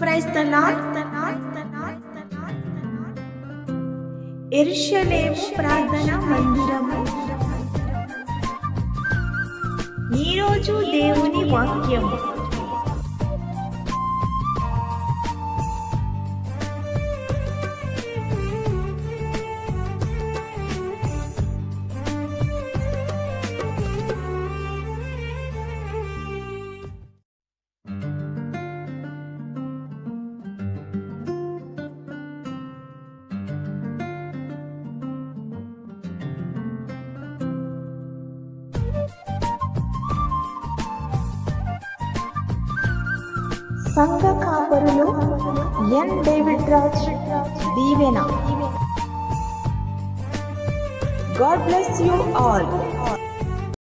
Praise the lord ఎరుషలేము ప్రార్థన మందిరము. ఈరోజు దేవుని వాక్యము. సంఘ కాపరులు N David Raj Deevena. God bless you all.